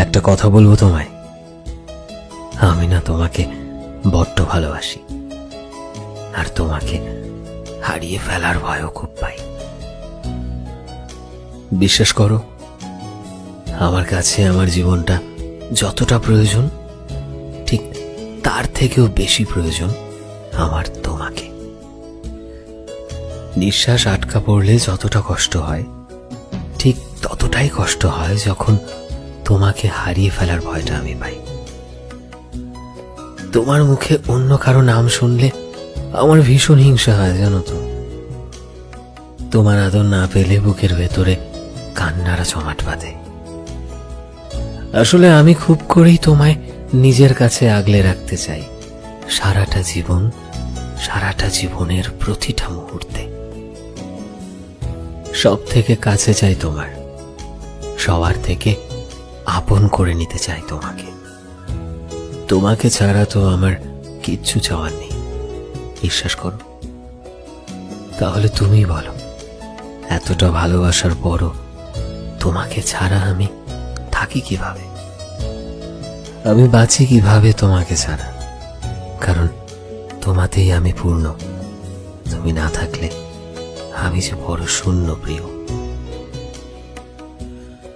একটা কথা বলব তোমায়? আমি না তোমাকে বড্ড ভালোবাসি। আর তোমাকে হারিয়ে ফেলার ভয়ও খুব পাই। বিশ্বাস করো, আমার কাছে আমার জীবনটা যতটা প্রয়োজন, ঠিক তার থেকেও বেশি প্রয়োজন আমার তোমাকে। নিঃশ্বাস আটকা পড়লে যতটা কষ্ট হয়, ঠিক ততটাই কষ্ট হয় যখন তোমাকে হারিয়ে ফেলার ভয়টা আমি পাই। তোমার মুখে অন্য কারও নাম শুনলে আমার ভীষণ হিংসা হয়, জানো তো। তোমার আদর না পেলে বুকের ভেতরে কান্নারা জমাট বাঁধে। আসলে আমি খুব করেই তোমায় নিজের কাছে আগলে রাখতে চাই, সারাটা জীবন, সারাটা জীবনের প্রতিটা মুহূর্তে। সব থেকে কাছে চাই তোমার, সবার থেকে আপন করে নিতে চাই তোমাকে। তোমাকে ছাড়া তো আমার কিচ্ছু চাওয়ার নেই। বিশ্বাস করো। তাহলে তুমি বলো, এতটা ভালোবাসার পরও তোমাকে ছাড়া আমি থাকি কীভাবে? আমি বাঁচি কীভাবে তোমাকে ছাড়া? কারণ তোমাতেই আমি পূর্ণ। তুমি না থাকলে আমি যে বড় শূন্য প্রিয়।